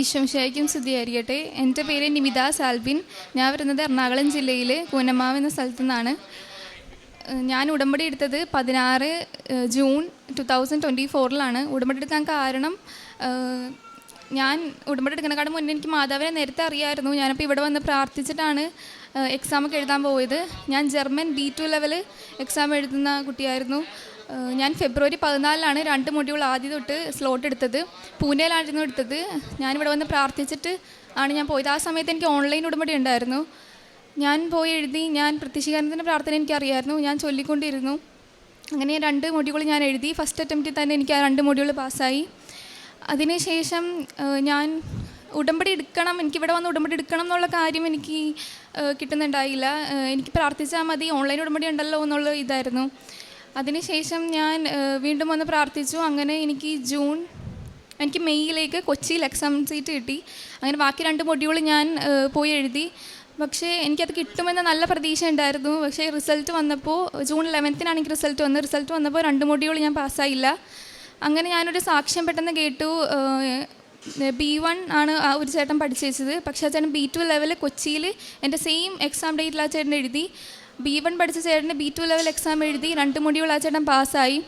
ഈശ്വംശായിക്കും സ്തുതിയായിരിക്കട്ടെ. എന്റെ പേര് നിമിത സാൽബിൻ. ഞാൻ വരുന്നത് എറണാകുളം ജില്ലയിലെ കൂനമാവ് എന്ന സ്ഥലത്തു നിന്നാണ് ഞാൻ ഉടമ്പടി എടുത്തത് പതിനാറ് ജൂൺ ടു തൗസൻഡ് ട്വന്റി ഫോറിലാണ്. ഉടമ്പടി എടുക്കാൻ കാരണം ഞാൻ ഉടമ്പടി എടുക്കുന്നതിനെക്കാളും മുന്നേ എനിക്ക് മാതാവിനെ നേരത്തെ അറിയാമായിരുന്നു ഞാനപ്പോൾ ഇവിടെ വന്ന് പ്രാർത്ഥിച്ചിട്ടാണ് എക്സാമൊക്കെ എഴുതാൻ പോയത്. ഞാൻ German B two level exam എഴുതുന്ന കുട്ടിയായിരുന്നു. ഞാൻ ഫെബ്രുവരി പതിനാലിലാണ് രണ്ട് മൊഡ്യൂൾ ആദ്യം തൊട്ട് സ്ലോട്ട് എടുത്തത്. പൂനെയിലായിരുന്നു എടുത്തത്. ഞാനിവിടെ വന്ന് പ്രാർത്ഥിച്ചിട്ട് ആണ് ഞാൻ പോയത്. ആ സമയത്ത് എനിക്ക് ഓൺലൈൻ ഉടമ്പടി ഉണ്ടായിരുന്നു. ഞാൻ പോയി എഴുതി ഞാൻ പ്രത്യക്ഷീകരണത്തിന്റെ പ്രാർത്ഥന എനിക്കറിയായിരുന്നു ഞാൻ ചൊല്ലിക്കൊണ്ടിരുന്നു. അങ്ങനെ രണ്ട് മൊഡ്യൂൾ ഞാൻ എഴുതി. ഫസ്റ്റ് അറ്റംപ്റ്റിൽ തന്നെ എനിക്ക് ആ രണ്ട് മൊഡ്യൂൾ പാസ്സായി അതിനുശേഷം ഞാൻ ഉടമ്പടി എടുക്കണം എനിക്കിവിടെ വന്ന് ഉടമ്പടി എടുക്കണം എന്നുള്ള കാര്യം എനിക്ക് കിട്ടുന്നുണ്ടായില്ല. എനിക്ക് പ്രാർത്ഥിച്ചാൽ മതി. ഓൺലൈൻ ഉടമ്പടി ഉണ്ടല്ലോ എന്നുള്ള ഇതായിരുന്നു. അതിനുശേഷം ഞാൻ വീണ്ടും വന്ന് പ്രാർത്ഥിച്ചു. അങ്ങനെ എനിക്ക് ജൂൺ എനിക്ക് മെയ്യിലേക്ക് കൊച്ചിയിൽ എക്സാം സീറ്റ് കിട്ടി. അങ്ങനെ ബാക്കി രണ്ട് മൊഡ്യൂൾ ഞാൻ പോയി എഴുതി. പക്ഷേ എനിക്കത് കിട്ടുമെന്ന് നല്ല പ്രതീക്ഷ ഉണ്ടായിരുന്നു. പക്ഷേ റിസൾട്ട് വന്നപ്പോൾ ജൂൺ ലെവൻത്തിനാണ് എനിക്ക് റിസൾട്ട് വന്നത്. റിസൾട്ട് വന്നപ്പോൾ രണ്ട് മൊഡ്യൂൾ ഞാൻ പാസ്സായില്ല അങ്ങനെ ഞാനൊരു സാക്ഷ്യം പെട്ടെന്ന് കേട്ടു. ബി വൺ ആണ് ആ ഒരു ചേട്ടൻ പഠിച്ചു വെച്ചത് പക്ഷേ ആ ചേട്ടൻ ബി ടു ലെവൽ കൊച്ചിയിൽ എന്റെ സെയിം എക്സാം ഡേറ്റിൽ ആ ചേട്ടൻ എഴുതി. ബി വൺ പഠിച്ച ചേട്ടന് ബി ടു ലെവൽ എക്സാം എഴുതി രണ്ട് മൊഡ്യൂൾ ആ ചേട്ടൻ പാസ്സായി.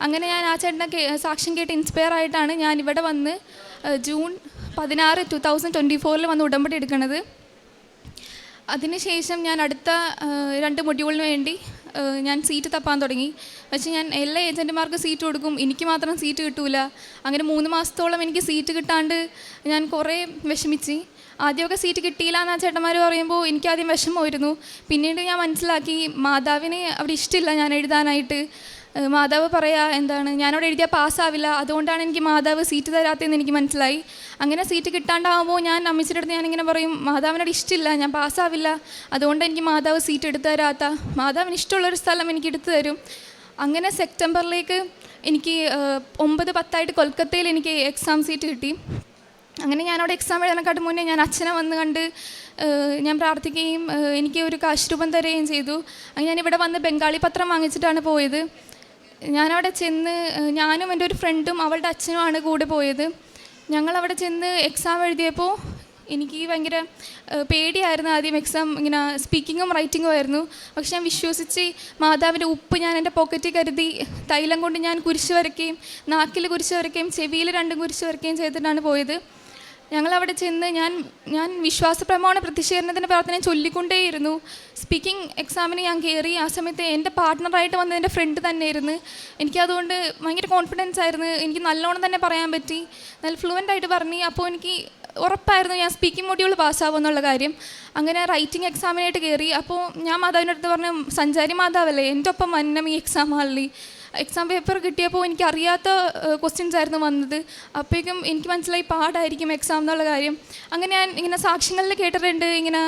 അങ്ങനെ ഞാൻ ആ ചേട്ടനെ സാക്ഷ്യം കേട്ട് ഇൻസ്പയർ ആയിട്ടാണ് ഞാൻ ഇവിടെ വന്ന് ജൂൺ പതിനാറ് ടു തൗസൻഡ് ട്വന്റി ഫോറിൽ വന്ന് ഉടമ്പടി എടുക്കുന്നത് അതിനുശേഷം ഞാൻ അടുത്ത രണ്ട് മൊഡ്യൂളിന് വേണ്ടി ഞാൻ സീറ്റ് തപ്പാൻ തുടങ്ങി. പക്ഷേ ഞാൻ എല്ലാ ഏജന്റുമാർക്കും സീറ്റ് കൊടുക്കും. എനിക്ക് മാത്രം സീറ്റ് കിട്ടൂല. അങ്ങനെ മൂന്ന് മാസത്തോളം എനിക്ക് സീറ്റ് കിട്ടാണ്ട് ഞാൻ കുറേ വിഷമിച്ച്. ആദ്യമൊക്കെ സീറ്റ് കിട്ടിയില്ല എന്ന് ചേട്ടന്മാർ പറയുമ്പോൾ എനിക്ക് ആദ്യം വിഷമമായിരുന്നു. പിന്നീട് ഞാൻ മനസ്സിലാക്കി മാതാവിന് അവിടെ ഇഷ്ടമില്ല ഞാൻ എഴുതാനായിട്ട്. മാതാവ് പറയാ എന്താണ്? ഞാനവിടെ എഴുതിയാൽ പാസ്സാവില്ല. അതുകൊണ്ടാണ് എനിക്ക് മാതാവ് സീറ്റ് തരാത്തതെന്ന് എനിക്ക് മനസ്സിലായി. അങ്ങനെ സീറ്റ് കിട്ടാണ്ടാവുമ്പോൾ ഞാൻ അമ്മച്ചിയുടെ അടുത്ത് ഞാനിങ്ങനെ പറയും മാതാവിനോട് ഇഷ്ടമില്ല ഞാൻ പാസ്സാവില്ല അതുകൊണ്ട് എനിക്ക് മാതാവ് സീറ്റ് എടുത്തു തരാത്ത. മാതാവിന് ഇഷ്ടമുള്ളൊരു സ്ഥലം എനിക്ക് എടുത്തു തരും. അങ്ങനെ സെപ്റ്റംബറിലേക്ക് എനിക്ക് ഒമ്പത് പത്തായിട്ട് കൊൽക്കത്തയിൽ എനിക്ക് എക്സാം സീറ്റ് കിട്ടി. അങ്ങനെ ഞാനവിടെ എക്സാം എഴുതാനെക്കാട്ട് മുന്നേ ഞാൻ അച്ഛനെ വന്ന് കണ്ട് ഞാൻ പ്രാർത്ഥിക്കുകയും എനിക്ക് ഒരു കാശ് രൂപം തരുകയും ചെയ്തു. അങ്ങനെ ഞാൻ ഇവിടെ വന്ന് ബംഗാളി പത്രം വാങ്ങിച്ചിട്ടാണ് പോയത്. ഞാനവിടെ ചെന്ന് ഞാനും എന്റെ ഒരു ഫ്രണ്ടും അവളുടെ അച്ഛനുമാണ് കൂടെ പോയത്. ഞങ്ങളവിടെ ചെന്ന് എക്സാം എഴുതിയപ്പോൾ എനിക്ക് ഭയങ്കര പേടിയായിരുന്നു ആദ്യം എക്സാം ഇങ്ങനെ സ്പീക്കിങ്ങും റൈറ്റിങ്ങും ആയിരുന്നു. പക്ഷെ ഞാൻ വിശ്വസിച്ച് മാതാവിന്റെ ഉപ്പ് ഞാൻ എന്റെ പോക്കറ്റിൽ കരുതി തൈലം കൊണ്ട് ഞാൻ കുരിശ് വരയ്ക്കുകയും നാക്കിൽ കുരിശ് വരയ്ക്കുകയും ചെവിയിൽ രണ്ടും കുരിശ് വരയ്ക്കുകയും ചെയ്തിട്ടാണ് പോയത്. ഞങ്ങളവിടെ ചെന്ന് ഞാൻ ഞാൻ വിശ്വാസ പ്രമാണ പ്രതിഷേധത്തിന്റെ പ്രാർത്ഥന ചൊല്ലിക്കൊണ്ടേയിരുന്നു. സ്പീക്കിംഗ് എക്സാമിന് ഞാൻ കയറി ആ സമയത്ത് എന്റെ പാർട്ട്ണറായിട്ട് വന്ന എന്റെ ഫ്രണ്ട് തന്നെ തന്നെയായിരുന്നു എനിക്കതുകൊണ്ട് ഭയങ്കര കോൺഫിഡൻസ് ആയിരുന്നു. എനിക്ക് നല്ലോണം തന്നെ പറയാൻ പറ്റി. നല്ല ഫ്ലുവന്റ് ആയിട്ട് പറഞ്ഞു. അപ്പോൾ എനിക്ക് ഉറപ്പായിരുന്നു ഞാൻ സ്പീക്കിംഗ് മൊഡ്യൂൾ പാസ്സാവും എന്നുള്ള കാര്യം. അങ്ങനെ റൈറ്റിംഗ് എക്സാമിനായിട്ട് കയറി അപ്പോൾ ഞാൻ മാതാവിന്റെ അടുത്ത് പറഞ്ഞു സഞ്ചാരി മാതാവല്ലേ എന്റെ ഒപ്പം വന്നം ഈ എക്സാം ഹാളിൽ. എക്സാം പേപ്പർ കിട്ടിയപ്പോൾ എനിക്ക് അറിയാത്ത ക്വസ്റ്റ്യൻസ് ആയിരുന്നു വന്നത്. അപ്പോഴേക്കും എനിക്ക് മനസ്സിലായി പാടായിരിക്കും എക്സാം എന്നുള്ള കാര്യം. അങ്ങനെ ഞാൻ ഇങ്ങനെ സാക്ഷ്യങ്ങളിൽ കേട്ടിട്ടുണ്ട്. ഇങ്ങനെ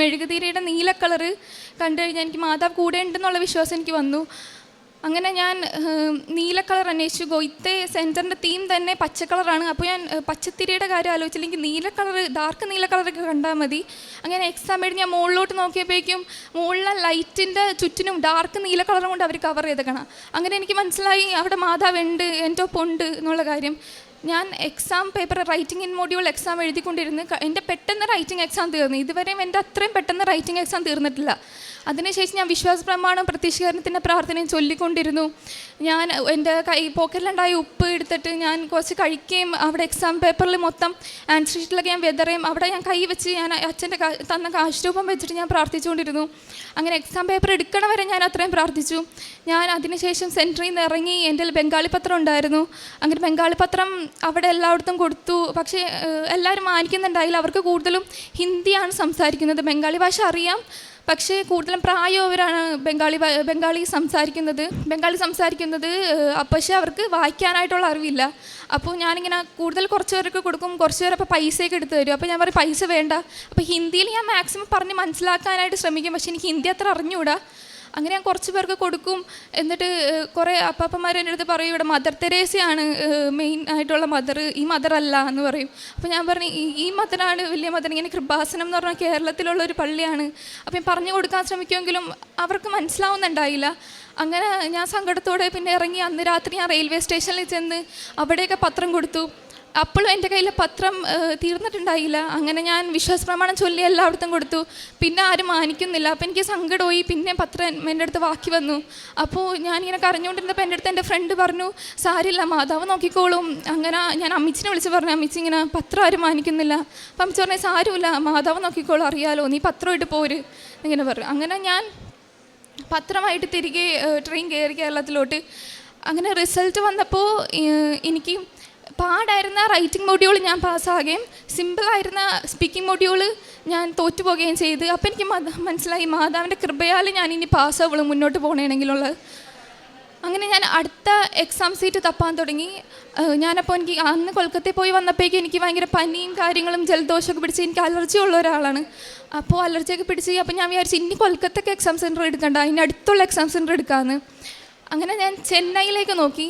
മെഴുകുതിരിയുടെ നീല കളറ് കണ്ടു കഴിഞ്ഞാൽ എനിക്ക് മാതാവ് കൂടെ ഉണ്ടെന്നുള്ള വിശ്വാസം എനിക്ക് വന്നു. അങ്ങനെ ഞാൻ നീല കളർ അന്വേഷിച്ചു. ഗോയിത്തെ സെന്ററിന്റെ തീം തന്നെ പച്ച കളറാണ്. അപ്പോൾ ഞാൻ പച്ചത്തിരിയുടെ കാര്യം ആലോചിച്ചില്ല. എനിക്ക് നീല കളർ ഡാർക്ക് നീല കളറൊക്കെ കണ്ടാൽ മതി. അങ്ങനെ എക്സാം എഴുതി ഞാൻ മുകളിലോട്ട് നോക്കിയപ്പോഴേക്കും മുകളിലെ ലൈറ്റിന്റെ ചുറ്റിനും ഡാർക്ക് നീല കളറും കൊണ്ട് അവർ കവർ ചെയ്തേക്കണം. അങ്ങനെ എനിക്ക് മനസ്സിലായി അവിടെ മാതാവ് ഉണ്ട് എന്റെ ഒപ്പം ഉണ്ട് എന്നുള്ള കാര്യം. ഞാൻ exam paper writing in module exam എഴുതിക്കൊണ്ടിരുന്ന് എന്റെ പെട്ടെന്ന് റൈറ്റിംഗ് എക്സാം തീർന്നു. ഇതുവരെയും എന്റെ അത്രയും പെട്ടെന്ന് റൈറ്റിംഗ് എക്സാം തീർന്നിട്ടില്ല. അതിനുശേഷം ഞാൻ വിശ്വാസ പ്രമാണം പ്രത്യക്ഷീകരണത്തിന്റെ പ്രാർത്ഥനയും ചൊല്ലിക്കൊണ്ടിരുന്നു. ഞാൻ എന്റെ കൈ പോക്കറ്റിലുണ്ടായ ഉപ്പ് എടുത്തിട്ട് ഞാൻ കുറച്ച് കഴിക്കുകയും അവിടെ എക്സാം പേപ്പറിൽ മൊത്തം ആൻസർ ഷീറ്റിലൊക്കെ ഞാൻ വെതറയും അവിടെ ഞാൻ കൈ വെച്ച് ഞാൻ അച്ഛന്റെ തന്ന കാശ് രൂപം വെച്ചിട്ട് ഞാൻ പ്രാർത്ഥിച്ചുകൊണ്ടിരുന്നു. അങ്ങനെ എക്സാം പേപ്പർ എടുക്കണ വരെ ഞാൻ അത്രയും പ്രാർത്ഥിച്ചു. ഞാൻ അതിനുശേഷം സെന്ററിൽ നിന്ന് ഇറങ്ങി എന്റെ ബംഗാളി പത്രം ഉണ്ടായിരുന്നു. അങ്ങനെ ബംഗാളി പത്രം അവിടെ എല്ലായിടത്തും കൊടുത്തു. പക്ഷേ എല്ലാവരും മാനിക്കുന്നുണ്ടായില്ല. അവർക്ക് കൂടുതലും ഹിന്ദിയാണ് സംസാരിക്കുന്നത്. ബംഗാളി ഭാഷ അറിയാം. പക്ഷേ കൂടുതലും പ്രായമായവരാണ് ബംഗാളി ബംഗാളി സംസാരിക്കുന്നത്. ബംഗാളി സംസാരിക്കുന്നത് പക്ഷേ അവർക്ക് വായിക്കാനായിട്ടുള്ള അറിവില്ല. അപ്പോൾ ഞാനിങ്ങനെ കൂടുതൽ കുറച്ച് പേർക്ക് കൊടുക്കും കുറച്ച് പേർ അപ്പോൾ പൈസയൊക്കെ എടുത്ത് തരും. അപ്പോൾ ഞാൻ പറയും പൈസ വേണ്ട. അപ്പോൾ ഹിന്ദിയിൽ ഞാൻ മാക്സിമം പറഞ്ഞ് മനസ്സിലാക്കാനായിട്ട് ശ്രമിക്കും. പക്ഷേ എനിക്ക് ഹിന്ദി അത്ര അറിഞ്ഞുകൂടാ. അങ്ങനെ ഞാൻ കുറച്ച് പേർക്ക് കൊടുക്കും. എന്നിട്ട് കുറേ അപ്പാപ്പന്മാർ എന്റെ അടുത്ത് പറയും ഇവിടെ മദർ തെരേസയാണ് മെയിൻ ആയിട്ടുള്ള മദർ ഈ മദർ അല്ല എന്ന് പറയും. അപ്പോൾ ഞാൻ പറഞ്ഞു "ഈ- മദറാണ് വലിയ മദർ ഇങ്ങനെ കൃപാസനം എന്ന് പറഞ്ഞാൽ കേരളത്തിലുള്ള ഒരു പള്ളിയാണ്. അപ്പോൾ ഞാൻ പറഞ്ഞു കൊടുക്കാൻ ശ്രമിക്കുമെങ്കിലും അവർക്ക് മനസ്സിലാവുന്നുണ്ടായില്ല. അങ്ങനെ ഞാൻ സങ്കടത്തോടെ പിന്നെ ഇറങ്ങി അന്ന് രാത്രി ഞാൻ റെയിൽവേ സ്റ്റേഷനിൽ ചെന്ന് അവിടെയൊക്കെ പത്രം കൊടുത്തു. അപ്പോഴും എന്റെ കയ്യിൽ പത്രം തീർന്നിട്ടുണ്ടായില്ല. അങ്ങനെ ഞാൻ വിശ്വാസ പ്രമാണം ചൊല്ലി എല്ലായിടത്തും കൊടുത്തു. പിന്നെ ആരും മാനിക്കുന്നില്ല. അപ്പോൾ എനിക്ക് സങ്കടമായി. പിന്നെ പത്രം എന്റെ അടുത്ത് ബാക്കി വന്നു. അപ്പോൾ ഞാനിങ്ങനെ കരഞ്ഞുകൊണ്ടിരുന്നപ്പോൾ എന്റെ അടുത്ത് എന്റെ ഫ്രണ്ട് പറഞ്ഞു സാരില്ല മാതാവ് നോക്കിക്കോളും. അങ്ങനെ ഞാൻ അമ്മിച്ചിനെ വിളിച്ച് പറഞ്ഞു. അമ്മിച്ചി ഇങ്ങനെ പത്രം ആരും മാനിക്കുന്നില്ല. അപ്പം അമ്മിച്ചി പറഞ്ഞു സാരമില്ല മാതാവ് നോക്കിക്കോളും അറിയാലോ. നീ പത്രം ഇട്ട് പോര്. ഇങ്ങനെ പറഞ്ഞു. അങ്ങനെ ഞാൻ പത്രമായിട്ട് തിരികെ ട്രെയിൻ കയറി കേരളത്തിലോട്ട്. അങ്ങനെ റിസൾട്ട് വന്നപ്പോൾ എനിക്ക് പാടായിരുന്ന റൈറ്റിംഗ് മൊഡ്യൂൾ ഞാൻ പാസ്സാകുകയും സിമ്പിളായിരുന്ന സ്പീക്കിംഗ് മൊഡ്യൂൾ ഞാൻ തോറ്റുപോകുകയും ചെയ്ത്. അപ്പം എനിക്ക് മനസ്സിലായി മാതാവിന്റെ കൃപയാൽ ഞാൻ ഇനി പാസ്സാവുള്ളൂ മുന്നോട്ട് പോകണമെങ്കിലുള്ളത് അങ്ങനെ ഞാൻ അടുത്ത എക്സാം സീറ്റ് തപ്പാൻ തുടങ്ങി. ഞാനപ്പോൾ എനിക്ക് അന്ന് കൊൽക്കത്തയിൽ പോയി വന്നപ്പോഴേക്കും എനിക്ക് ഭയങ്കര പനിയും കാര്യങ്ങളും ജലദോഷമൊക്കെ പിടിച്ച് എനിക്ക് അലർജി ഉള്ള ഒരാളാണ്. അപ്പോൾ അലർജിയൊക്കെ പിടിച്ച് അപ്പോൾ ഞാൻ വിചാരിച്ചു ഇനി കൊൽക്കത്തക്ക് എക്സാം സെന്റർ എടുക്കണ്ട. അതിന്റെ അടുത്തുള്ള എക്സാം സെന്റർ എടുക്കാമെന്ന് അങ്ങനെ ഞാൻ ചെന്നൈയിലേക്ക് നോക്കി.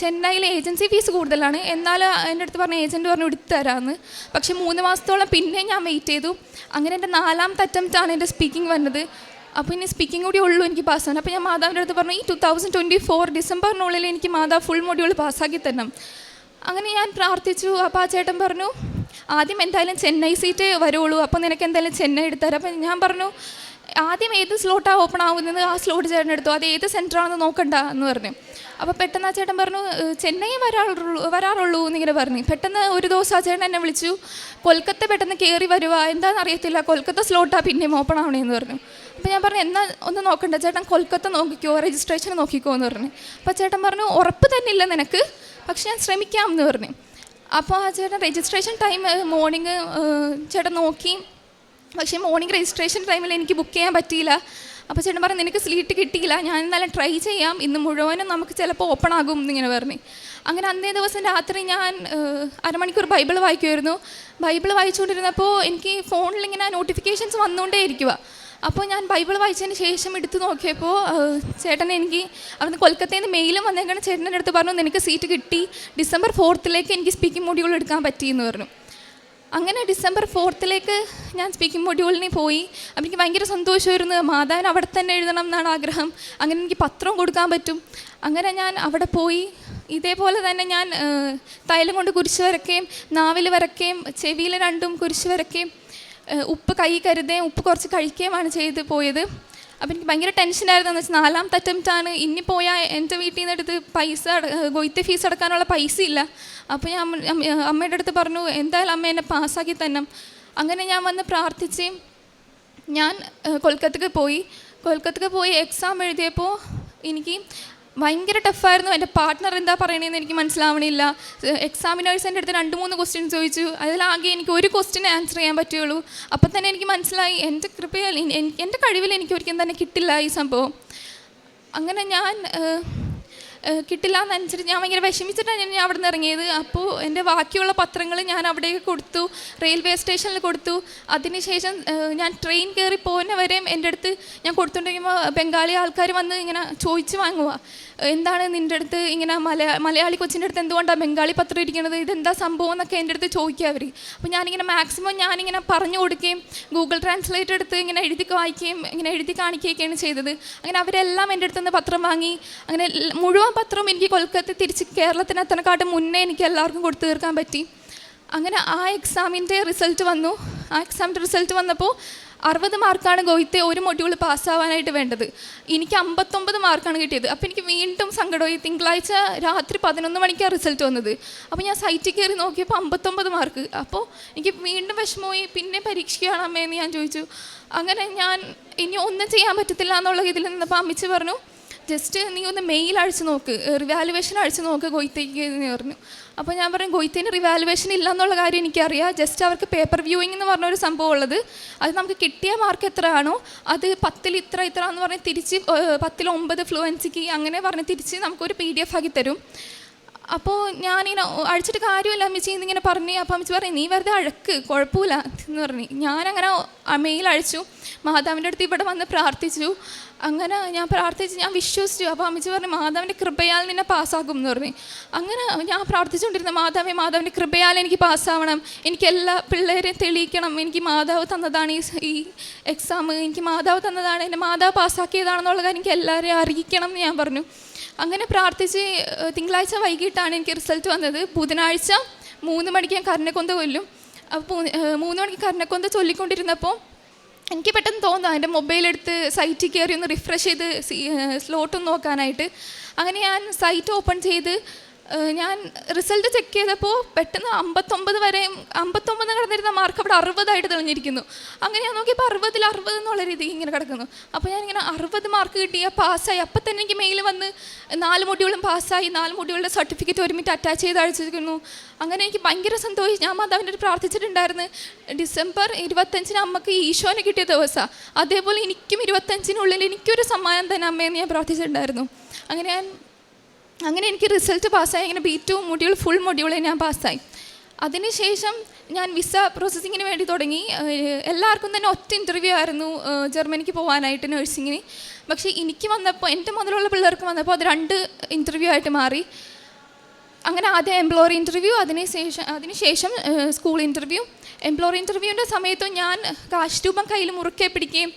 ചെന്നൈയിലെ ഏജൻസി ഫീസ് കൂടുതലാണ്. എന്നാൽ എന്റെ അടുത്ത് പറഞ്ഞ ഏജന്റ് പറഞ്ഞു എടുത്തു തരാമെന്ന് പക്ഷേ മൂന്ന് മാസത്തോളം പിന്നെ ഞാൻ വെയിറ്റ് ചെയ്തു. അങ്ങനെ എന്റെ നാലാമത്തെ അറ്റംപ്റ്റാണ് എന്റെ സ്പീക്കിംഗ് വന്നത്. അപ്പോൾ ഇനി സ്പീക്കിംഗ് കൂടി ഉള്ളൂ എനിക്ക് പാസ്സാണ് അപ്പോൾ ഞാൻ മാതാവിന്റെ അടുത്ത് പറഞ്ഞു ഈ ടു തൗസൻഡ് ട്വന്റി ഫോർ ഡിസംബറിനുള്ളിൽ എനിക്ക് മാതാവ് ഫുൾ മൊഡ്യൂൾ പാസ്സാക്കി തരണം. അങ്ങനെ ഞാൻ പ്രാർത്ഥിച്ചു. അപ്പോൾ ആ ചേട്ടൻ പറഞ്ഞു ആദ്യം എന്തായാലും ചെന്നൈ സീറ്റ് വരുള്ളൂ അപ്പോൾ നിനക്ക് എന്തായാലും ചെന്നൈ എടുത്തരാം അപ്പം ഞാൻ പറഞ്ഞു ആദ്യം ഏത് സ്ലോട്ടാണ് ഓപ്പൺ ആവുന്നത്? ആ സ്ലോട്ട് ചേട്ടൻ എടുത്തു? അത് ഏത് സെന്റർ ആണെന്ന് നോക്കണ്ട എന്ന് പറഞ്ഞു. അപ്പോൾ പെട്ടെന്ന് ആ ചേട്ടൻ പറഞ്ഞു "ഏഹ്, ചെന്നൈ വരാറുള്ളൂ വരാറുള്ളൂ എന്നിങ്ങനെ പറഞ്ഞു. പെട്ടെന്ന് ഒരു ദിവസം ആ ചേട്ടൻ എന്നെ വിളിച്ചു കൊൽക്കത്ത പെട്ടെന്ന് കയറി വരുക എന്താണെന്ന് അറിയത്തില്ല. കൊൽക്കത്ത സ്ലോട്ടാണ് പിന്നെയും ഓപ്പൺ ആവണേന്ന് പറഞ്ഞു. അപ്പോൾ ഞാൻ പറഞ്ഞു എന്നാൽ ഒന്ന് നോക്കണ്ട. ചേട്ടൻ കൊൽക്കത്ത നോക്കിക്കോ രജിസ്ട്രേഷൻ നോക്കിക്കോ എന്ന് പറഞ്ഞു. അപ്പോൾ ചേട്ടൻ പറഞ്ഞു ഉറപ്പ് തന്നെ ഇല്ല നിനക്ക് പക്ഷെ ഞാൻ ശ്രമിക്കാം എന്ന് പറഞ്ഞു. അപ്പോൾ ആ ചേട്ടൻ രജിസ്ട്രേഷൻ ടൈം മോർണിംഗ് ചേട്ടൻ നോക്കി. പക്ഷേ മോർണിംഗ് രജിസ്ട്രേഷൻ ടൈമിൽ എനിക്ക് ബുക്ക് ചെയ്യാൻ പറ്റിയില്ല. അപ്പോൾ ചേട്ടൻ പറഞ്ഞു നിനക്ക് സീറ്റ് കിട്ടിയില്ല. ഞാൻ എന്നാലും ട്രൈ ചെയ്യാം. ഇന്ന് മുഴുവനും നമുക്ക് ചിലപ്പോൾ ഓപ്പൺ ആകും എന്നിങ്ങനെ പറഞ്ഞു. അങ്ങനെ അന്നേ ദിവസം രാത്രി ഞാൻ അരമണിക്കൂർ ബൈബിൾ വായിക്കുമായിരുന്നു ബൈബിൾ വായിച്ചുകൊണ്ടിരുന്നപ്പോൾ എനിക്ക് ഫോണിൽ ഇങ്ങനെ നോട്ടിഫിക്കേഷൻസ് വന്നുകൊണ്ടേ ഇരിക്കുക അപ്പോൾ ഞാൻ ബൈബിൾ വായിച്ചതിന് ശേഷം എടുത്തു നോക്കിയപ്പോൾ ചേട്ടൻ എനിക്ക് അവിടുന്ന് കൊൽക്കത്തയിൽ നിന്ന് മെയിലും വന്നേക്കാണ്. ചേട്ടന്റെ അടുത്ത് പറഞ്ഞു നിനക്ക് സീറ്റ് കിട്ടി. ഡിസംബർ ഫോർത്തിലേക്ക് എനിക്ക് സ്പീക്കിംഗ് മൊഡ്യൂൾ എടുക്കാൻ പറ്റിയെന്ന് പറഞ്ഞു. അങ്ങനെ ഡിസംബർ ഫോർത്തിലേക്ക് ഞാൻ സ്പീക്കിംഗ് മൊഡ്യൂളിന് പോയി. അപ്പം എനിക്ക് ഭയങ്കര സന്തോഷമായിരുന്നു. മാതാവിന് അവിടെ തന്നെ എഴുതണം എന്നാണ് ആഗ്രഹം. അങ്ങനെ എനിക്ക് പത്രം കൊടുക്കാൻ പറ്റും. അങ്ങനെ ഞാൻ അവിടെ പോയി. ഇതേപോലെ തന്നെ ഞാൻ തൈലം കൊണ്ട് കുരിശ് വരക്കുകയും നാവിൽ വരക്കുകയും ചെവിയിൽ രണ്ടും കുരിശ് വരക്കുകയും ഉപ്പ് കൈ കരുതുകയും ഉപ്പ് കുറച്ച് കഴിക്കുകയുമാണ് ചെയ്ത് പോയത്. അപ്പം എനിക്ക് ഭയങ്കര ടെൻഷനായിരുന്നു എന്ന് വെച്ചാൽ നാലാം അറ്റംപ്റ്റാണ് ഇനി പോയാൽ എന്റെ വീട്ടിൽ നിന്ന് എടുത്ത് പൈസ അട- ഫീസ് അടക്കാനുള്ള പൈസ ഇല്ല. അപ്പോൾ ഞാൻ അമ്മ- അമ്മ- അമ്മയുടെ അടുത്ത് പറഞ്ഞു എന്തായാലും അമ്മ എന്നെ പാസ്സാക്കി തന്നെ അങ്ങനെ ഞാൻ വന്ന് പ്രാർത്ഥിച്ച് ഞാൻ കൊൽക്കത്തക്ക് പോയി. കൊൽക്കത്തക്ക് പോയി എക്സാം എഴുതിയപ്പോൾ എനിക്ക് ഭയങ്കര ടഫായിരുന്നു എന്റെ പാർട്ട്ണർ എന്താ പറയണതെന്ന് എനിക്ക് മനസ്സിലാവണില്ല. എക്സാമിനേഴ്സ് എന്റെ അടുത്ത് രണ്ട് മൂന്ന് ക്വസ്റ്റ്യൻ ചോദിച്ചു. അതിലാകെ എനിക്ക് ഒരു ക്വസ്റ്റ്യൻ ആൻസർ ചെയ്യാൻ പറ്റുള്ളൂ അപ്പം തന്നെ എനിക്ക് മനസ്സിലായി എന്റെ കൃപയാൽ എൻ- എൻ- എന്റെ കഴിവിൽ എനിക്ക് ഒരിക്കലും തന്നെ കിട്ടില്ല ഈ സംഭവം. അങ്ങനെ ഞാൻ കിട്ടില്ല എന്നനുസരിച്ച് ഞാൻ ഭയങ്കര വിഷമിച്ചിട്ടാണ് ഞാൻ അവിടെ നിന്ന് ഇറങ്ങിയത്. അപ്പോൾ എന്റെ ബാക്കിയുള്ള പത്രങ്ങൾ ഞാൻ അവിടേക്ക് കൊടുത്തു റെയിൽവേ സ്റ്റേഷനിൽ കൊടുത്തു. അതിനുശേഷം ഞാൻ ട്രെയിൻ കയറി പോകുന്നവരെയും എന്റെ അടുത്ത് ഞാൻ കൊടുത്തുകൊണ്ടിരിക്കുമ്പോൾ ബംഗാളി ആൾക്കാർ വന്ന് ഇങ്ങനെ ചോദിച്ച് വാങ്ങുക എന്താണ് നിന്റെ അടുത്ത് ഇങ്ങനെ മലയാ മലയാളി കൊച്ചിന്റെ അടുത്ത് എന്തുകൊണ്ടാണ് ബംഗാളി പത്രം ഇരിക്കുന്നത്? ഇതെന്താ സംഭവം എന്നൊക്കെ എന്റെ അടുത്ത് ചോദിക്കുക അവർ. അപ്പോൾ ഞാനിങ്ങനെ മാക്സിമം ഞാനിങ്ങനെ പറഞ്ഞു കൊടുക്കുകയും ഗൂഗിൾ ട്രാൻസ്ലേറ്റ് എടുത്ത് ഇങ്ങനെ എഴുതി വായിക്കുകയും ഇങ്ങനെ എഴുതി കാണിക്കുകയൊക്കെയാണ് ചെയ്തത്. അങ്ങനെ അവരെല്ലാം എന്റെ അടുത്ത് നിന്ന് പത്രം വാങ്ങി. അങ്ങനെ മുഴുവൻ പത്രവും എനിക്ക് കൊൽക്കത്ത തിരിച്ച് കേരളത്തിനെത്തനെക്കാട്ടും മുന്നേ എനിക്ക് എല്ലാവർക്കും കൊടുത്തു തീർക്കാൻ പറ്റി. അങ്ങനെ ആ എക്സാമിന്റെ റിസൾട്ട് വന്നു. ആ എക്സാമിന്റെ റിസൾട്ട് വന്നപ്പോൾ അറുപത് മാർക്കാണ് ഗോയിത്തെ ഒരു മൊഡ്യൂൾ പാസ്സാവാനായിട്ട് വേണ്ടത്. എനിക്ക് അമ്പത്തൊമ്പത് മാർക്കാണ് കിട്ടിയത്. അപ്പോൾ എനിക്ക് വീണ്ടും സങ്കടമായി. തിങ്കളാഴ്ച രാത്രി പതിനൊന്ന് മണിക്കാണ് റിസൾട്ട് വന്നത്. അപ്പോൾ ഞാൻ സൈറ്റിൽ കയറി നോക്കിയപ്പോൾ അമ്പത്തൊമ്പത് മാർക്ക്. അപ്പോൾ എനിക്ക് വീണ്ടും വിഷമമായി. പിന്നെ പരീക്ഷിക്കുകയാണ് അമ്മയെന്ന് ഞാൻ ചോദിച്ചു. അങ്ങനെ ഞാൻ ഇനി ഒന്നും ചെയ്യാൻ പറ്റത്തില്ല എന്നുള്ള ഇതിൽ നിന്നപ്പോൾ അമ്മിച്ച് പറഞ്ഞു ജസ്റ്റ് നീ ഒന്ന് മെയിൽ അഴിച്ച് നോക്ക് റിവാലുവേഷൻ അഴിച്ച് നോക്ക് ഗോയ്ത്തേക്ക് എന്ന് പറഞ്ഞു. അപ്പോൾ ഞാൻ പറഞ്ഞു ഗോയ്ത്തേന് റിവാലുവേഷൻ ഇല്ല എന്നുള്ള കാര്യം എനിക്കറിയാം. ജസ്റ്റ് അവർക്ക് പേപ്പർ വ്യൂയിങ് എന്ന് പറഞ്ഞ ഒരു സംഭവം ഉള്ളത്. അത് നമുക്ക് കിട്ടിയ മാർക്ക് എത്രയാണോ അത് പത്തിൽ ഇത്ര ഇത്ര എന്ന് പറഞ്ഞ് തിരിച്ച് പത്തിൽ ഒമ്പത് ഫ്ലുവൻസിക്ക് അങ്ങനെ പറഞ്ഞ് തിരിച്ച് നമുക്കൊരു പി ഡി എഫ് ആക്കി തരും. അപ്പോൾ ഞാനിങ്ങനെ "ഓ, അഴിച്ചിട്ട് കാര്യമില്ല അമ്മച്ചി എന്നിങ്ങനെ പറഞ്ഞു അപ്പോൾ അമ്മച്ചി പറഞ്ഞു നീ വെറുതെ അഴക്ക് കുഴപ്പമില്ല എന്ന് പറഞ്ഞു. ഞാനങ്ങനെ മെയിൽ അഴിച്ചു മാതാവിന്റെ അടുത്ത് ഇവിടെ വന്ന് പ്രാർത്ഥിച്ചു. അങ്ങനെ ഞാൻ പ്രാർത്ഥിച്ച് ഞാൻ വിശ്വസിച്ചു. അപ്പോൾ അമ്മച്ചി പറഞ്ഞു മാതാവിന്റെ കൃപയാൽ നിന്നെ പാസ്സാക്കും എന്ന് പറഞ്ഞു. അങ്ങനെ ഞാൻ പ്രാർത്ഥിച്ചുകൊണ്ടിരുന്ന മാതാവേ മാതാവിന്റെ കൃപയാൽ എനിക്ക് പാസ്സാവണം. എനിക്ക് എല്ലാ പിള്ളേരെയും തെളിയിക്കണം. എനിക്ക് മാതാവ് തന്നതാണ് ഈ ഈ എക്സാം എനിക്ക് മാതാവ് തന്നതാണ്. എന്റെ മാതാവ് പാസ്സാക്കിയതാണെന്നുള്ള കാര്യം എനിക്ക് എല്ലാവരെയും അറിയിക്കണം എന്ന് ഞാൻ പറഞ്ഞു. അങ്ങനെ പ്രാർത്ഥിച്ച് തിങ്കളാഴ്ച വൈകിട്ടാണ് എനിക്ക് റിസൾട്ട് വന്നത്. ബുധനാഴ്ച മൂന്ന് മണിക്ക് ഞാൻ കർണക്കൊന്ത കൊല്ലും. അപ്പോൾ മൂന്ന് മണിക്ക് കർണക്കൊന്ത ചൊല്ലിക്കൊണ്ടിരുന്നപ്പോൾ എനിക്ക് പെട്ടെന്ന് തോന്നുന്നു എന്റെ മൊബൈലെടുത്ത് സൈറ്റിൽ കയറി ഒന്ന് റിഫ്രഷ് ചെയ്ത് സ്ലോട്ടൊന്ന് നോക്കാനായിട്ട്. അങ്ങനെ ഞാൻ സൈറ്റ് ഓപ്പൺ ചെയ്ത് ഞാൻ റിസൾട്ട് ചെക്ക് ചെയ്തപ്പോൾ പെട്ടെന്ന് അമ്പത്തൊമ്പത് വരെയും അമ്പത്തൊമ്പത് കടന്നിരുന്ന മാർക്ക് അവിടെ അറുപതായിട്ട് തെളിഞ്ഞിരിക്കുന്നു. അങ്ങനെ ഞാൻ നോക്കിയപ്പോൾ അറുപതിൽ അറുപത് എന്നുള്ള രീതി ഇങ്ങനെ കിടക്കുന്നു. അപ്പോൾ ഞാൻ ഇങ്ങനെ അറുപത് മാർക്ക് കിട്ടിയ പാസ്സായി. അപ്പം തന്നെ എനിക്ക് മെയിൽ വന്ന് നാല് മൊഡ്യൂളും പാസ്സായി. നാല് മുടികളുടെ സർട്ടിഫിക്കറ്റ് ഒരുമിച്ച് അറ്റാച്ച് ചെയ്ത് അയച്ചിരിക്കുന്നു. അങ്ങനെ എനിക്ക് ഭയങ്കര സന്തോഷം ഞാൻ മാതാവിന്റെ അടുത്ത് പ്രാർത്ഥിച്ചിട്ടുണ്ടായിരുന്നു. ഡിസംബർ ഇരുപത്തഞ്ചിന് അമ്മയ്ക്ക് ഈശോനെ കിട്ടിയ ദിവസമാണ് അതേപോലെ എനിക്കും ഇരുപത്തഞ്ചിനുള്ളിൽ എനിക്കൊരു സമ്മാനം തന്നെ അമ്മയെന്ന് ഞാൻ പ്രാർത്ഥിച്ചിട്ടുണ്ടായിരുന്നു. അങ്ങനെ ഞാൻ അങ്ങനെ എനിക്ക് റിസൾട്ട് പാസ്സായി അങ്ങനെ ബി ടു മൊഡ്യൂൾ ഫുൾ മൊഡ്യൂളിൽ ഞാൻ പാസ്സായി അതിനുശേഷം ഞാൻ വിസ പ്രോസസ്സിങ്ങിന് വേണ്ടി തുടങ്ങി. എല്ലാവർക്കും തന്നെ ഒറ്റ ഇന്റർവ്യൂ ആയിരുന്നു ജർമ്മനിക്ക് പോകാനായിട്ട് നഴ്സിങ്ങിന് പക്ഷേ എനിക്ക് വന്നപ്പോൾ എന്റെ മുതലുള്ള പിള്ളേർക്ക് വന്നപ്പോൾ അത് രണ്ട് ഇന്റർവ്യൂ ആയിട്ട് മാറി. അങ്ങനെ ആദ്യം എംപ്ലോയർ ഇന്റർവ്യൂ അതിനുശേഷം അതിനുശേഷം സ്കൂൾ ഇന്റർവ്യൂ എംപ്ലോയർ ഇന്റർവ്യൂവിന്റെ സമയത്തും ഞാൻ കാശ് രൂപം കയ്യിൽ മുറുക്കെ പിടിക്കുകയും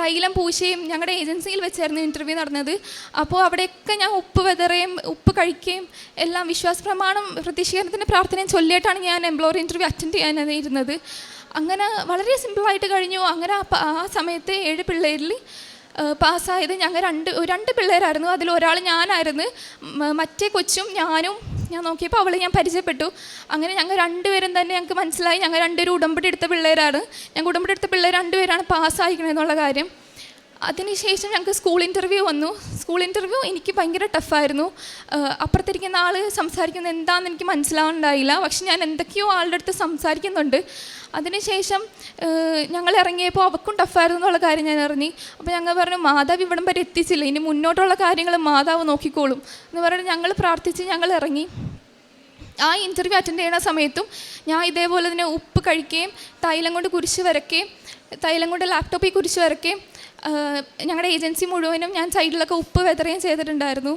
തൈലം പൂശുകയും ഞങ്ങളുടെ ഏജൻസിയിൽ വെച്ചായിരുന്നു ഇന്റർവ്യൂ നടന്നത്. അപ്പോൾ അവിടെയൊക്കെ ഞാൻ ഉപ്പ് വെതറുകയും ഉപ്പ് കഴിക്കുകയും എല്ലാം വിശ്വാസ പ്രമാണം പ്രതിഷേധത്തിന്റെ പ്രാർത്ഥനയും ചൊല്ലിയിട്ടാണ് ഞാൻ എംപ്ലോയർ ഇന്റർവ്യൂ അറ്റൻഡ് ചെയ്യാനായിരുന്നത്. അങ്ങനെ വളരെ സിമ്പിളായിട്ട് കഴിഞ്ഞു. അങ്ങനെ ആ സമയത്ത് ഏഴ് പിള്ളേരിൽ പാസ്സായത് ഞങ്ങൾ രണ്ട് രണ്ട് പിള്ളേരായിരുന്നു. അതിൽ ഒരാൾ ഞാനായിരുന്നു. മറ്റേ കൊച്ചും ഞാനും ഞാൻ നോക്കിയപ്പോൾ അവളെ ഞാൻ പരിചയപ്പെട്ടു. അങ്ങനെ ഞങ്ങൾ രണ്ടുപേരും തന്നെ ഞങ്ങൾക്ക് മനസ്സിലായി. ഞങ്ങൾ രണ്ടുപേരും ഉടമ്പടി എടുത്ത പിള്ളേരാണ്. ഞങ്ങൾ ഉടമ്പടി എടുത്ത പിള്ളേർ രണ്ടുപേരാണ് പാസ്സായിക്കണമെന്നുള്ള കാര്യം. അതിനുശേഷം ഞങ്ങൾക്ക് സ്കൂൾ ഇന്റർവ്യൂ വന്നു. സ്കൂൾ ഇന്റർവ്യൂ എനിക്ക് ഭയങ്കര ടഫായിരുന്നു അപ്പുറത്തിരിക്കുന്ന ആൾ സംസാരിക്കുന്നത് എന്താണെന്ന് എനിക്ക് മനസ്സിലാവുന്നുണ്ടായില്ല പക്ഷെ ഞാൻ എന്തൊക്കെയോ ആളുടെ അടുത്ത് സംസാരിക്കുന്നുണ്ട്. അതിനുശേഷം ഞങ്ങൾ ഇറങ്ങിയപ്പോൾ അവക്കും ടഫായിരുന്നു എന്നുള്ള കാര്യം ഞാൻ അറിഞ്ഞു. അപ്പോൾ ഞങ്ങൾ പറഞ്ഞു മാതാവ് ഇവിടം വരെ എത്തിച്ചില്ല. ഇനി മുന്നോട്ടുള്ള കാര്യങ്ങൾ മാതാവ് നോക്കിക്കോളും. എന്ന് പറഞ്ഞ് ഞങ്ങൾ പ്രാർത്ഥിച്ച് ഞങ്ങൾ ഇറങ്ങി. ആ ഇന്റർവ്യൂ അറ്റൻഡ് ചെയ്യുന്ന സമയത്തും ഞാൻ ഇതേപോലെ തന്നെ ഉപ്പ് കഴിക്കുകയും തൈലം കൊണ്ട് കുരിശ് വരയ്ക്കുകയും തൈലം കൊണ്ട് ലാപ്ടോപ്പിൽ കുരിശ് വരയ്ക്കുകയും ഞങ്ങളുടെ ഏജൻസി മുഴുവനും ഞാൻ സൈഡിലൊക്കെ ഉപ്പ് വെതറുകയും ചെയ്തിട്ടുണ്ടായിരുന്നു.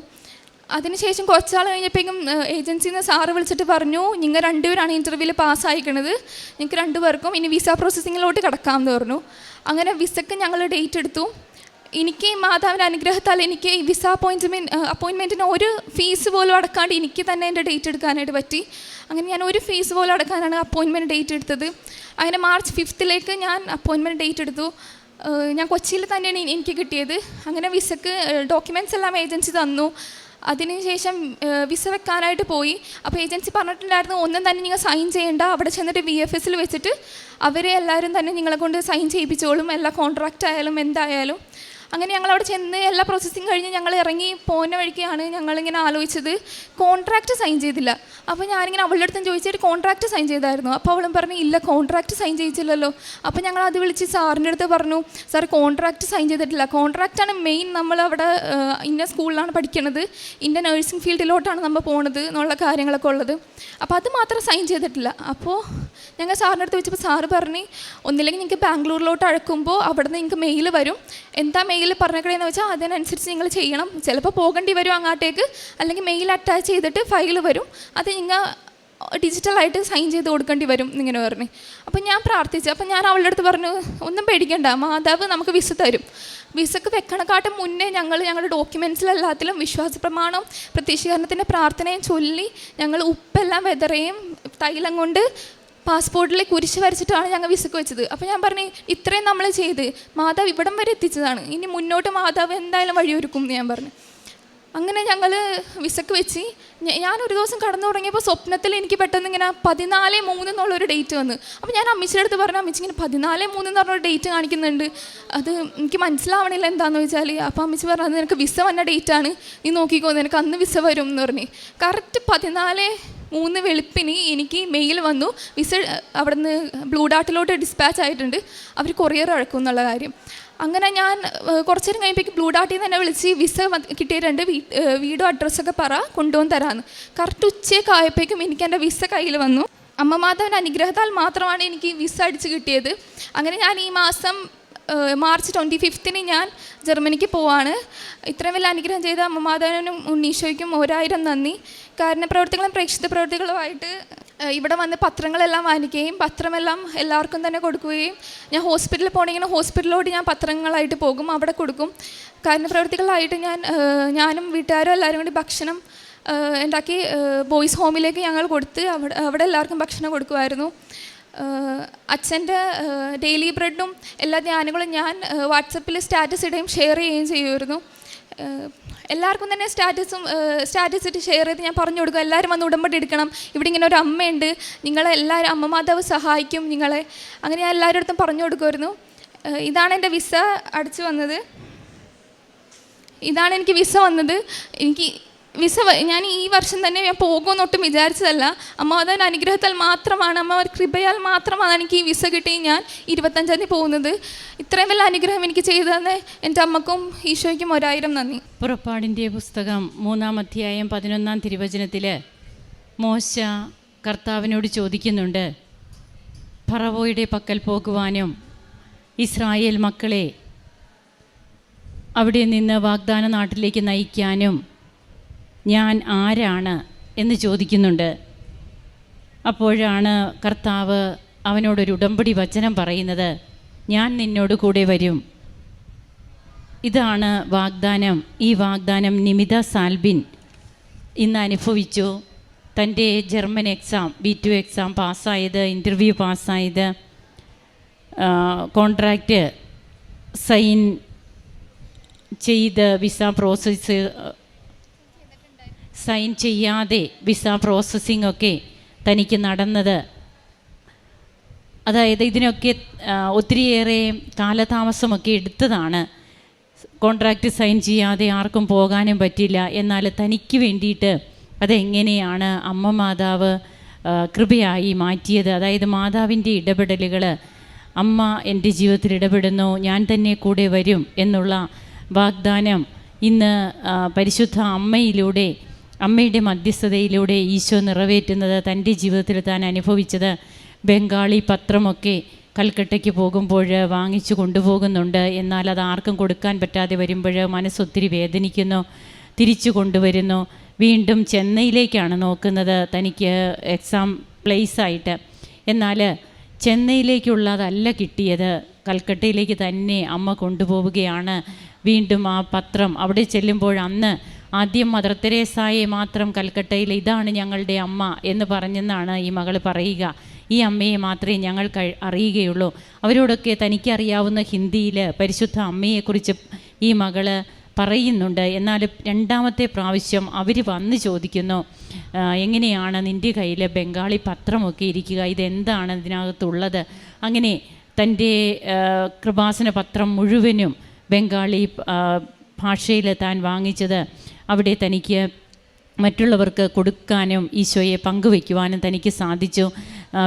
അതിനുശേഷം കുറച്ചാൾ കഴിഞ്ഞപ്പോഴേക്കും ഏജൻസിയിൽ നിന്ന് സാറ് വിളിച്ചിട്ട് പറഞ്ഞു നിങ്ങൾ രണ്ടുപേരാണ് ഇന്റർവ്യൂവിൽ പാസ്സായിക്കണത് നിങ്ങൾക്ക് രണ്ടുപേർക്കും ഇനി വിസ പ്രോസസ്സിങ്ങിലോട്ട് കിടക്കാമെന്ന് പറഞ്ഞു. അങ്ങനെ വിസക്ക് ഞങ്ങൾ ഡേറ്റ് എടുത്തു. എനിക്ക് മാതാവിന്റെ അനുഗ്രഹത്താൽ എനിക്ക് ഈ വിസ അപ്പോയിന്റ്മെന്റ് അപ്പോയിൻമെന്റിന് ഒരു ഫീസ് പോലും അടക്കാണ്ട് എനിക്ക് തന്നെ എന്റെ ഡേറ്റ് എടുക്കാനായിട്ട് പറ്റി. അങ്ങനെ ഞാൻ ഒരു ഫീസ് പോലും അടക്കാനാണ് അപ്പോയിൻമെന്റ് ഡേറ്റ് എടുത്തത്. അങ്ങനെ മാർച്ച് ഫിഫ്ത്തിലേക്ക് ഞാൻ അപ്പോയിൻമെന്റ് ഡേറ്റ് എടുത്തു. ഞാൻ കൊച്ചിയിൽ തന്നെയാണ് എനി- എനിക്ക് കിട്ടിയത്. അങ്ങനെ വിസക്ക് ഡോക്യുമെന്റ്സ് എല്ലാം ഏജൻസി തന്നു. അതിനുശേഷം ശേഷം വിസ വെക്കാനായിട്ട് പോയി. അപ്പോൾ ഏജൻസി പറഞ്ഞിട്ടുണ്ടായിരുന്നു ഒന്നും തന്നെ നിങ്ങൾ സൈൻ ചെയ്യേണ്ട. അവിടെ ചെന്നിട്ട് വി എഫ് എസിൽ വെച്ചിട്ട് അവരെ എല്ലാവരും തന്നെ നിങ്ങളെ കൊണ്ട് സൈൻ ചെയ്യിപ്പിച്ചോളും. എല്ലാ കോൺട്രാക്റ്റ് ആയാലും എന്തായാലും. അങ്ങനെ ഞങ്ങൾ അവിടെ ചെന്ന് എല്ലാ പ്രോസസ്സിങ് കഴിഞ്ഞ് ഞങ്ങൾ ഇറങ്ങി പോകുന്ന വഴിക്കാണ് ഞങ്ങളിങ്ങനെ ആലോചിച്ചത്. കോൺട്രാക്റ്റ് സൈൻ ചെയ്തില്ല. അപ്പോൾ ഞാനിങ്ങനെ അവളുടെ അടുത്തും ചോദിച്ചിട്ട് കോൺട്രാക്റ്റ് സൈൻ ചെയ്തായിരുന്നു. അപ്പോൾ അവളും പറഞ്ഞു ഇല്ല കോൺട്രാക്റ്റ് സൈൻ ചെയ്യിച്ചില്ലല്ലോ. അപ്പോൾ ഞങ്ങൾ അത് വിളിച്ച് സാറിന്റെ അടുത്ത് പറഞ്ഞു സാർ കോൺട്രാക്റ്റ് സൈൻ ചെയ്തിട്ടില്ല. കോൺട്രാക്റ്റാണ് മെയിൻ നമ്മൾ അവിടെ ഇന്ന സ്കൂളിലാണ് പഠിക്കുന്നത് ഇന്ന നഴ്സിംഗ് ഫീൽഡിലോട്ടാണ് നമ്മൾ പോണത് എന്നുള്ള കാര്യങ്ങളൊക്കെ ഉള്ളത്. അപ്പോൾ അത് മാത്രം സൈൻ ചെയ്തിട്ടില്ല. അപ്പോൾ ഞങ്ങൾ സാറിന്റെ അടുത്ത് വെച്ചപ്പോൾ സാറ് പറഞ്ഞ് ഒന്നില്ലെങ്കിൽ നിങ്ങൾക്ക് ബാംഗ്ലൂരിലോട്ട് അഴക്കുമ്പോൾ അവിടെ നിന്ന് നിങ്ങൾക്ക് മെയിൽ വരും. എന്താ മെയിൽ പറഞ്ഞേക്കണേന്ന് വെച്ചാൽ അതിനനുസരിച്ച് നിങ്ങൾ ചെയ്യണം. ചിലപ്പോൾ പോകേണ്ടി വരും അങ്ങോട്ടേക്ക്. അല്ലെങ്കിൽ മെയിൽ അറ്റാച്ച് ചെയ്തിട്ട് ഫയൽ വരും. അത് നിങ്ങൾ ഡിജിറ്റലായിട്ട് സൈൻ ചെയ്ത് കൊടുക്കേണ്ടി വരും എന്നിങ്ങനെ പറഞ്ഞു. അപ്പം ഞാൻ പ്രാർത്ഥിച്ചു. അപ്പം ഞാൻ അവളുടെ അടുത്ത് പറഞ്ഞു ഒന്നും പേടിക്കണ്ട. മാതാവ് നമുക്ക് വിസ തരും. വിസക്ക് വെക്കണക്കാട്ടും മുന്നേ ഞങ്ങൾ ഞങ്ങളുടെ ഡോക്യുമെൻസിലെല്ലാത്തിലും വിശ്വാസ പ്രമാണം പ്രത്യക്ഷീകരണത്തിന്റെ പ്രാർത്ഥനയും ചൊല്ലി ഞങ്ങൾ ഉപ്പെല്ലാം വെതറയും തൈലം കൊണ്ട് പാസ്പോർട്ടിൽ കുരിശ് വരച്ചിട്ടാണ് ഞങ്ങൾ വിസക്ക് വെച്ചത്. അപ്പോൾ ഞാൻ പറഞ്ഞു ഇത്രയും നമ്മൾ ചെയ്ത് മാതാവ് ഇവിടം വരെ എത്തിച്ചതാണ്. ഇനി മുന്നോട്ട് മാതാവ് എന്തായാലും വഴിയൊരുക്കും എന്ന് ഞാൻ പറഞ്ഞു. അങ്ങനെ ഞങ്ങൾ വിസക്ക് വെച്ച് ഞാൻ ഒരു ദിവസം കടന്നു തുടങ്ങിയപ്പോൾ സ്വപ്നത്തിൽ എനിക്ക് പെട്ടെന്ന് ഇങ്ങനെ പതിനാല് മൂന്ന് എന്നുള്ളൊരു ഡേറ്റ് വന്നു. അപ്പോൾ ഞാൻ അമ്മച്ചിയുടെ അടുത്ത് പറഞ്ഞു അമ്മച്ചി ഇങ്ങനെ പതിനാല് മൂന്ന് എന്ന് പറഞ്ഞൊരു ഡേറ്റ് കാണിക്കുന്നുണ്ട്. അത് എനിക്ക് മനസ്സിലാവണില്ല എന്താണെന്ന് വെച്ചാൽ അപ്പോൾ അമ്മച്ചി പറഞ്ഞു അത് നിനക്ക് വിസ വന്ന ഡേറ്റാണ്. നീ നോക്കിക്കോ നിനക്ക് അന്ന് വിസ വരും എന്ന് പറഞ്ഞ്. കറക്റ്റ് പതിനാല് മൂന്ന് വെളുപ്പിന് എനിക്ക് മെയിൽ വന്നു. വിസ അവിടുന്ന് ബ്ലൂ ഡാർട്ടിലോട്ട് ഡിസ്പാച്ച് ആയിട്ടുണ്ട്. അവർ കൊറിയർ അഴക്കും എന്നുള്ള കാര്യം. അങ്ങനെ ഞാൻ കുറച്ചു നേരം കഴിയുമ്പോഴേക്ക് ബ്ലൂ ഡാർട്ടിൽ നിന്ന് എന്നെ വിളിച്ച് വിസ കിട്ടിയിട്ടുണ്ട്. വീടും അഡ്രസ്സൊക്കെ പറ കൊണ്ടുവന്ന് തരാമെന്ന് കറക്റ്റ് ഉച്ചയൊക്കെ ആയപ്പോഴേക്കും എനിക്ക് എന്റെ വിസ കയ്യിൽ വന്നു. അമ്മ മാധവന്റെ അനുഗ്രഹത്താൽ മാത്രമാണ് എനിക്ക് വിസ അടിച്ച് കിട്ടിയത്. അങ്ങനെ ഞാൻ ഈ മാസം മാർച്ച് ട്വന്റി ഫിഫ്തിന് ഞാൻ ജർമ്മനിക്ക് പോവാണ്. ഇത്രയും വലിയ അനുഗ്രഹം ചെയ്ത അമ്മമാതാവിനും ഉണ്ണീശോയ്ക്കും ഒരായിരം നന്ദി. കാരണ പ്രവർത്തികളും പ്രേക്ഷിത പ്രവർത്തികളുമായിട്ട് ഇവിടെ വന്ന് പത്രങ്ങളെല്ലാം വാങ്ങിക്കുകയും പത്രമെല്ലാം എല്ലാവർക്കും തന്നെ കൊടുക്കുകയും ഞാൻ ഹോസ്പിറ്റലിൽ പോകണമെങ്കിൽ ഹോസ്പിറ്റലിലോട്ട് ഞാൻ പത്രങ്ങളായിട്ട് പോകും അവിടെ കൊടുക്കും. കാരണ പ്രവർത്തികളായിട്ട് ഞാൻ ഞാനും വീട്ടുകാരും എല്ലാവരും കൂടി ഭക്ഷണം ഉണ്ടാക്കി ബോയ്സ് ഹോമിലേക്ക് ഞങ്ങൾ കൊടുത്ത് അവിടെ അവിടെ എല്ലാവർക്കും ഭക്ഷണം കൊടുക്കുമായിരുന്നു. അച്ഛന്റെ ഡെയിലി ബ്രെഡും എല്ലാ ധ്യാനങ്ങളും ഞാൻ വാട്സപ്പിൽ സ്റ്റാറ്റസ് ഇടുകയും ഷെയർ ചെയ്യുകയും ചെയ്യുമായിരുന്നു. എല്ലാവർക്കും തന്നെ സ്റ്റാറ്റസും സ്റ്റാറ്റസ് ഇട്ട് ഷെയർ ചെയ്ത് ഞാൻ പറഞ്ഞു കൊടുക്കും. എല്ലാവരും വന്ന് ഉടമ്പടി എടുക്കണം. ഇവിടെ ഇങ്ങനെ ഒരു അമ്മയുണ്ട്. നിങ്ങളെ എല്ലാവരും അമ്മ മാതാവ് സഹായിക്കും നിങ്ങളെ. അങ്ങനെ ഞാൻ എല്ലാവരുടെ അടുത്തും പറഞ്ഞു കൊടുക്കുമായിരുന്നു. ഇതാണ് എന്റെ വിസ അടിച്ചു വന്നത്. ഇതാണ് എനിക്ക് വിസ വന്നത്. എനിക്ക് വിസ ഞാൻ ഈ വർഷം തന്നെ ഞാൻ പോകുമെന്നൊട്ടും വിചാരിച്ചതല്ല. അമ്മാവന്റെ അനുഗ്രഹത്താൽ മാത്രമാണ് അമ്മ കൃപയാൽ മാത്രമാണ് എനിക്ക് ഈ വിസ കിട്ടി ഞാൻ ഇരുപത്തഞ്ചാം തീയതി പോകുന്നത്. ഇത്രയും വലിയ അനുഗ്രഹം എനിക്ക് ചെയ്തതെന്ന് തന്നെ എന്റെ അമ്മക്കും ഈശോയ്ക്കും ഒരായിരം നന്ദി. പുറപ്പാടിന്റെ പുസ്തകം മൂന്നാം അധ്യായം പതിനൊന്നാം തിരുവചനത്തിൽ മോശ കർത്താവിനോട് ചോദിക്കുന്നുണ്ട് ഫറവോയുടെ പക്കൽ പോകുവാനും ഇസ്രായേൽ മക്കളെ അവിടെ നിന്ന് വാഗ്ദാന നാട്ടിലേക്ക് നയിക്കാനും ഞാൻ ആരാണ് എന്ന് ചോദിക്കുന്നുണ്ട്. അപ്പോഴാണ് കർത്താവ് അവനോടൊരു ഉടമ്പടി വചനം പറയുന്നത്. ഞാൻ നിന്നോട് കൂടെ വരും. ഇതാണ് വാഗ്ദാനം. ഈ വാഗ്ദാനം നിമിത സാൽബിൻ ഇന്ന് അനുഭവിച്ചു. തന്റെ German exam B two exam പാസ്സായത് interview പാസ്സായത് കോൺട്രാക്റ്റ് സൈൻ ചെയ്ത് വിസ പ്രോസസ്സ് സൈൻ ചെയ്യാതെ വിസ പ്രോസസ്സിംഗ് ഒക്കെ തനിക്ക് നടന്നത്. അതായത് ഇതിനൊക്കെ ഒത്തിരിയേറെ കാലതാമസമൊക്കെ എടുത്തതാണ്. കോൺട്രാക്റ്റ് സൈൻ ചെയ്യാതെ ആർക്കും പോകാനും പറ്റില്ല. എന്നാൽ തനിക്ക് വേണ്ടിയിട്ട് അതെങ്ങനെയാണ് അമ്മ മാതാവ് കൃപയായി മാറ്റിയത്? അതായത് മാതാവിന്റെ ഇടപെടലുകൾ അമ്മ എന്റെ ജീവിതത്തിൽ ഇടപെടുന്നു ഞാൻ തന്നെ കൂടെ വരും എന്നുള്ള വാഗ്ദാനം ഇന്ന് പരിശുദ്ധ അമ്മയിലൂടെ അമ്മയുടെ മധ്യസ്ഥതയിലൂടെ ഈശോ നിറവേറ്റുന്നത് തന്റെ ജീവിതത്തിൽ താൻ അനുഭവിച്ചത് ബംഗാളി പത്രമൊക്കെ കൽക്കട്ടയ്ക്ക് പോകുമ്പോൾ വാങ്ങിച്ചു കൊണ്ടുപോകുന്നുണ്ട്. എന്നാൽ അത് ആർക്കും കൊടുക്കാൻ പറ്റാതെ വരുമ്പോൾ മനസ്സൊത്തിരി വേദനിക്കുന്നു തിരിച്ചു കൊണ്ടുവരുന്നു. വീണ്ടും ചെന്നൈയിലേക്കാണ് നോക്കുന്നത് തനിക്ക് എക്സാം പ്ലേസ് ആയിട്ട്. എന്നാൽ ചെന്നൈയിലേക്കുള്ളതല്ല കിട്ടിയത്. കൽക്കട്ടയിലേക്ക് തന്നെ അമ്മ കൊണ്ടുപോവുകയാണ്. വീണ്ടും ആ പത്രം അവിടെ ചെല്ലുമ്പോൾ അന്ന് ആദ്യം മദർ തെരേസായെ മാത്രം കൽക്കട്ടയിൽ ഇതാണ് ഞങ്ങളുടെ അമ്മ എന്ന് പറഞ്ഞെന്നാണ് ഈ മകൾ പറയുക. ഈ അമ്മയെ മാത്രമേ ഞങ്ങൾ അറിയുകയുള്ളൂ. അവരോടൊക്കെ തനിക്കറിയാവുന്ന ഹിന്ദിയിൽ പരിശുദ്ധ അമ്മയെക്കുറിച്ച് ഈ മകൾ പറയുന്നുണ്ട്. എന്നാൽ രണ്ടാമത്തെ പ്രാവശ്യം അവർ വന്ന് ചോദിക്കുന്നു എങ്ങനെയാണ് നിന്റെ കയ്യിൽ ബംഗാളി പത്രമൊക്കെ ഇരിക്കുക? ഇതെന്താണ് ഇതിനകത്തുള്ളത്? അങ്ങനെ തന്റെ കൃപാസന പത്രം മുഴുവനും ബംഗാളി ഭാഷയിൽ താൻ വാങ്ങിച്ചത് അവിടെ തനിക്ക് മറ്റുള്ളവർക്ക് കൊടുക്കാനും ഈശോയെ പങ്കുവയ്ക്കുവാനും തനിക്ക് സാധിച്ചു.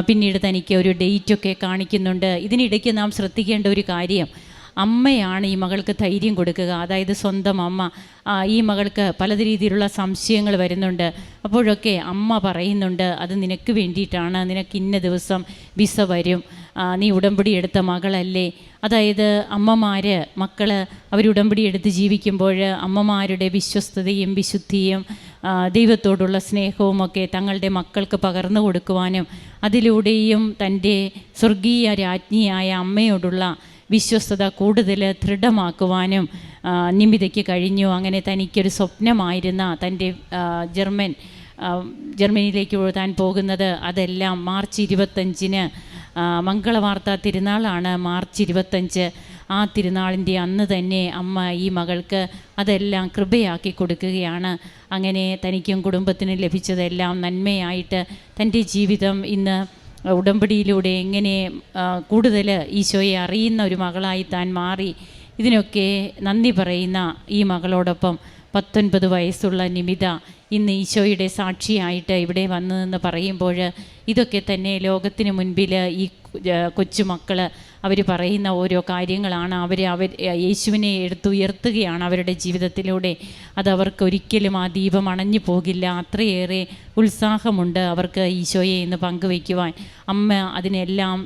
പിന്നീട് തനിക്ക് ഒരു ഡേറ്റൊക്കെ കാണിക്കുന്നുണ്ട്. ഇതിനിടയ്ക്ക് നാം ശ്രദ്ധിക്കേണ്ട ഒരു കാര്യം അമ്മയാണ് ഈ മകൾക്ക് ധൈര്യം കൊടുക്കുക. അതായത് സ്വന്തം അമ്മ. ഈ മകൾക്ക് പല രീതിയിലുള്ള സംശയങ്ങൾ വരുന്നുണ്ട്. അപ്പോഴൊക്കെ അമ്മ പറയുന്നുണ്ട് അത് നിനക്ക് വേണ്ടിയിട്ടാണ്. നിനക്ക് ഇന്ന ദിവസം വിസ വരും. നീ ഉടമ്പടി എടുത്ത മകളല്ലേ? അതായത് അമ്മമാർ മക്കൾ അവർ ഉടമ്പടി എടുത്ത് ജീവിക്കുമ്പോൾ അമ്മമാരുടെ വിശ്വസ്തതയും വിശുദ്ധിയും ദൈവത്തോടുള്ള സ്നേഹവും ഒക്കെ തങ്ങളുടെ മക്കൾക്ക് പകർന്നു കൊടുക്കുവാനും അതിലൂടെയും തന്റെ സ്വർഗീയ രാജ്ഞിയായ അമ്മയോടുള്ള വിശ്വസ്തത കൂടുതൽ ദൃഢമാക്കുവാനും നിമിതയ്ക്ക് കഴിഞ്ഞു. അങ്ങനെ തനിക്കൊരു സ്വപ്നമായിരുന്ന തന്റെ ജർമ്മൻ ജർമ്മനിയിലേക്ക് താൻ പോകുന്നത് അതെല്ലാം മാർച്ച് ഇരുപത്തഞ്ചിന് മംഗളവാർത്ത തിരുനാളാണ് മാർച്ച് ഇരുപത്തഞ്ച്. ആ തിരുനാളിന്റെ അന്ന് തന്നെ അമ്മ ഈ മകൾക്ക് അതെല്ലാം കൃപയാക്കി കൊടുക്കുകയാണ്. അങ്ങനെ തനിക്കും കുടുംബത്തിനും ലഭിച്ചതെല്ലാം നന്മയായിട്ട് തന്റെ ജീവിതം ഇന്ന് ഉടമ്പടിയിലൂടെ എങ്ങനെ കൂടുതൽ ഈശോയെ അറിയുന്ന ഒരു മകളായി താൻ മാറി. ഇതിനൊക്കെ നന്ദി പറയുന്ന ഈ മകളോടൊപ്പം പത്തൊൻപത് വയസ്സുള്ള നിമിത ഇന്ന് ഈശോയുടെ സാക്ഷിയായിട്ട് ഇവിടെ വന്നതെന്ന് പറയുമ്പോൾ ഇതൊക്കെ തന്നെ ലോകത്തിന് മുൻപിൽ ഈ കൊച്ചുമക്കൾ അവർ പറയുന്ന ഓരോ കാര്യങ്ങളാണ്. അവർ അവർ യേശുവിനെ എടുത്തുയർത്തുകയാണ് അവരുടെ ജീവിതത്തിലൂടെ. അത് അവർക്ക് ഒരിക്കലും ആ ദീപം അണഞ്ഞു പോകില്ല. അത്രയേറെ ഉത്സാഹമുണ്ട് അവർക്ക് ഈശോയെ ഇന്ന് പങ്കുവയ്ക്കുവാൻ. അമ്മ അതിനെല്ലാം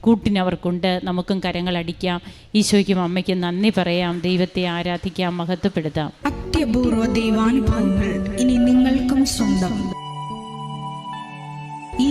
കൂട്ടിനവർക്കുണ്ട്. നമുക്കും കരങ്ങളടിക്കാം ഈശോയ്ക്കും അമ്മയ്ക്കും നന്ദി പറയാം. ദൈവത്തെ ആരാധിക്കാം മഹത്വപ്പെടുത്താം. അത്യപൂർവ ദൈവാനുഭവങ്ങൾ ഇനി നിങ്ങൾക്കും സ്വന്തം. ഈ